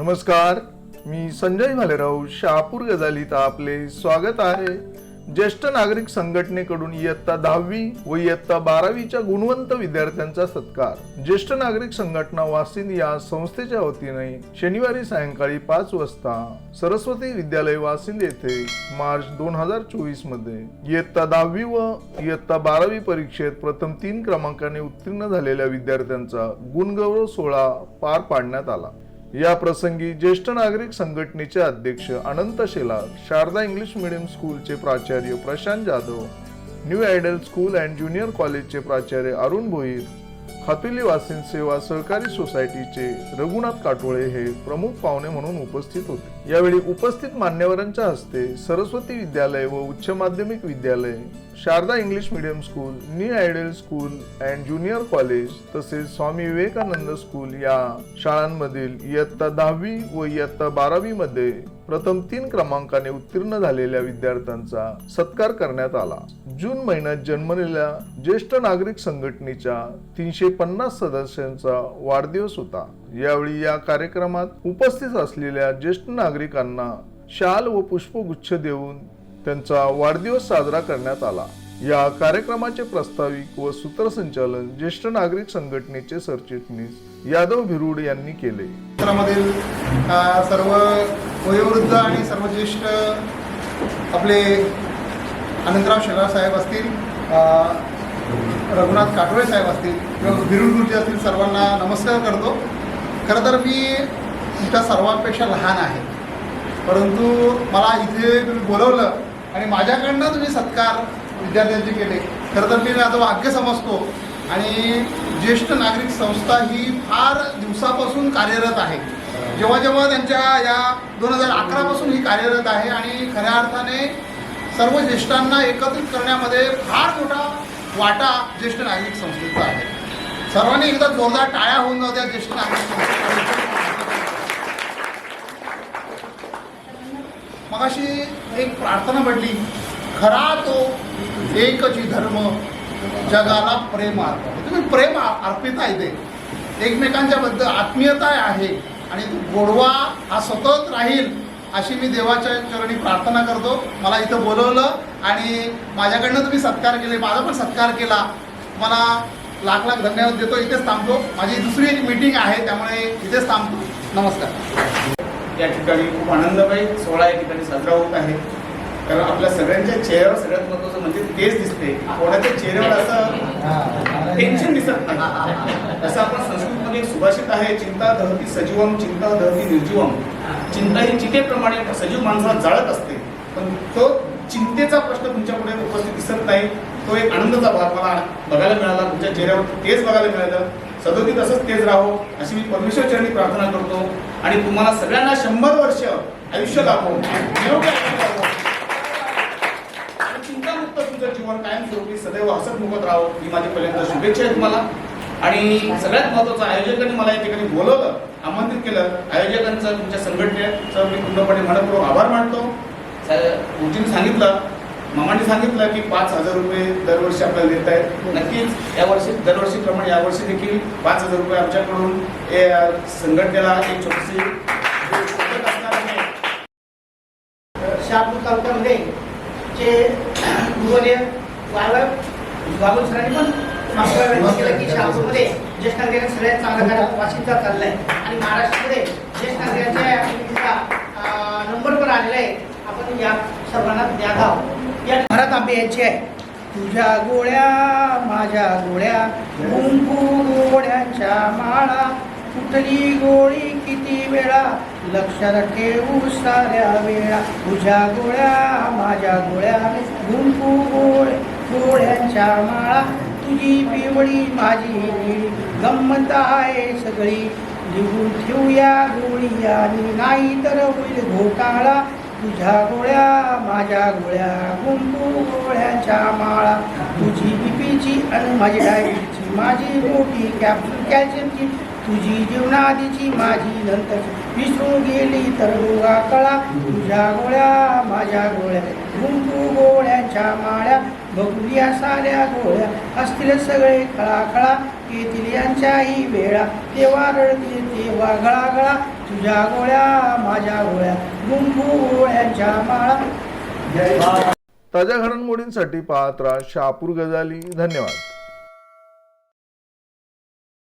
नमस्कार मी संजय भालेराव शहापूर गजालीत आपले स्वागत आहे. ज्येष्ठ नागरिक संघटनेकडून इयत्ता दहावी व इयत्ता बारावीच्या गुणवंत विद्यार्थ्यांचा सत्कार. ज्येष्ठ नागरिक संघटना वासिंद या संस्थेच्या वतीने शनिवारी सायंकाळी पाच वाजता सरस्वती विद्यालय वासिंद येथे मार्च दोन हजार चोवीसमध्ये इयत्ता दहावी व इयत्ता बारावी परीक्षेत प्रथम तीन क्रमांकाने उत्तीर्ण झालेल्या विद्यार्थ्यांचा गुणगौरव सोहळा पार पाडण्यात आला. या प्रसंगी ज्येष्ठ नागरिक संघटनेचे अध्यक्ष अनंत शेलार शारदा इंग्लिश मिडियम स्कूलचे प्राचार्य Prashant Jadhav new ideal school and junior कॉलेजचे प्राचार्य अरुण भोईर खातुली वासिन सेवा सहकारी सोसायटीचे रघुनाथ काटोळे हे प्रमुख पाहुणे म्हणून उपस्थित होते. यावेळी उपस्थित मान्यवरांच्या हस्ते सरस्वती विद्यालय व उच्च माध्यमिक विद्यालय Sharada English medium school new ideal school and junior college तसेच स्वामी विवेकानंद स्कूल या शाळांमधील इयत्ता दहावी व इयत्ता बारावी मध्ये प्रथम तीन क्रमांकाने उत्तीर्ण झालेल्या विद्यार्थ्यांचा सत्कार करण्यात आला. जून महिन्यात जन्मलेल्या ज्येष्ठ नागरिक संघटनेच्या तीनशे पन्नास सदस्यांचा वाढदिवस होता. यावेळी या कार्यक्रमात उपस्थित असलेल्या ज्येष्ठ नागरिकांना शाल व पुष्पगुच्छ देऊन त्यांचा वाढदिवस साजरा करण्यात आला. या कार्यक्रमाचे प्रास्ताविक व सूत्रसंचालन ज्येष्ठ नागरिक संघटनेचे सरचिटणीस यादव भिरुड यांनी केले. क्षेत्रामधील सर्व वयोवृद्ध आणि सर्व ज्येष्ठ आपले अनंतराव शेलार साहेब असतील रघुनाथ काटोळे साहेब असतील किंवा बिरुड गुरुजी असतील सर्वांना नमस्कार करतो. खरं तर मी तुमच्या सर्वांपेक्षा लहान आहे. परंतु मला इथे तुम्ही बोलवलं आणि माझ्याकडनं तुम्ही सत्कार विद्यार्थ्यांचे केले. खरं तर मी आता भाग्य समजतो. आणि ज्येष्ठ नागरिक संस्था ही फार दिवसापासून कार्यरत आहे. जेव्हा जेव्हा त्यांच्या या दोन हजार अकरापासून ही कार्यरत आहे आणि खऱ्या अर्थाने सर्व ज्येष्ठांना एकत्रित करण्यामध्ये फार मोठा वाटा ज्येष्ठ नागरिक संस्थेचा आहे. सर्वांनी एकदा जोरदार टाळ्या होऊन जाऊ द्या ज्येष्ठ नागरिक संस्थेचा. मगाशी एक प्रार्थना म्हटली खरा तो एकची धर्म जगाला प्रेम अर्पण. म्हणजे तुम्ही प्रेम अर्पित आहे ते. एकमेकांच्या बद्दल आत्मीयता आहे आणि गोडवा हा सतत राहील अशी मी देवाच्या चरणी प्रार्थना करतो. मला इथं बोलवलं आणि माझ्याकडनं तुम्ही सत्कार केले माझा पण सत्कार केला. मला लाख लाख धन्यवाद देतो. इथेच थांबतो. माझी दुसरी एक मीटिंग आहे त्यामुळे इथेच थांबतो. नमस्कार. या ठिकाणी खूप आनंदमय सोहळा या ठिकाणी साजरा होत आहे. कारण आपल्या सगळ्यांच्या चेहऱ्यावर सगळ्यात महत्वाचं म्हणजे तेच दिसते. कोणाच्या चेहऱ्यावर असं टेन्शन दिसत नाही. असं आपण संस्कृतमध्ये सुभाषित आहे चिंता धरती सजीवम चिंता दहती निर्जीवम. चिंता ही चितेप्रमाणे सजीव माणसाला जाळत असते. पण तो चिंतेचा प्रश्न तुमच्यापुढे उपस्थित दिसत नाही. तो एक आनंदाचा भाग मला बघायला मिळाला. तुमच्या चेहऱ्यावर तेच बघायला मिळालं. सदोती तसंच तेज राहो अशी मी परमेश्वर चरणी प्रार्थना करतो. आणि तुम्हाला सगळ्यांना शंभर वर्ष आयुष्य लाभो चिंतामुक्त तुमचं जीवन कायमस्वरूपी सदैव हसत मुखत राहो ही माझी पहिल्यांदा शुभेच्छा आहे तुम्हाला. आणि सगळ्यात महत्वाचं आयोजकांनी मला या ठिकाणी बोलवलं आमंत्रित केलं. आयोजकांचं तुमच्या संघटनेचं मी पूर्णपणे मनपूर्वक आभार मानतो. गुरुजींनी सांगितलं मामांनी सांगितलं की पाच हजार रुपये दरवर्षी आपल्याला देत आहेत नक्कीच यावर्षी दरवर्षीप्रमाणे यावर्षी देखील पाच हजार रुपये आमच्याकडून हे, संघटनेला एक छोटीशी आहे. शहापूर तालुक्यामध्ये जे गुरुवर्य वारवर बाबू सरांनी पण केलं की शहापूरमध्ये ज्येष्ठ नागरिकांना सगळ्यात चांगला कार्य वाशिमचा चाललाय. आणि महाराष्ट्रामध्ये ज्येष्ठ नागरिकांच्या नंबर पण आलेला आहे. आपण या सर्वांना द्यावा या घरात अभियानची आहे. तुझ्या गोळ्या माझ्या गोळ्या कुंकू गोळ्याच्या माळा. कुठली गोळी किती वेळा? लक्षात ठेवू साऱ्या वेळा. तुझ्या गोळ्या माझ्या गोळ्या. कुंकू गोळ गोळ्यांच्या माळा. तुझी पिवळी माझी निळी. गंमत आहे सगळी. लिहून ठेवूया गोळी आणि नाही तर होईल घोटाळा. तुझ्या गोळ्या माझ्या गोळ्या कुंकू गोळ्यांच्या माळा. तुझी बीपीची आणि माझी डायबिटीची. माझी मोठी कॅप्सूल कॅल्शियमची तुझी जीवनाआधीची माझी नंतर विसरून गेली तर दोघा कळा. तुझ्या गोळ्या माझ्या गोळ्या. कुंकू गोळ्यांच्या माळ्या. बघूया साऱ्या गोळ्या. असतील सगळे कळा कळा येतील यांच्याही वेळा तेव्हा रडतील तेव्हा गळा तुझ्या गोळ्या माझ्या गोळ्या. गुंफुळ्यांच्या माळा. ताज्या घडामोडींसाठी पाहत राहा शहापूर गजाली. धन्यवाद.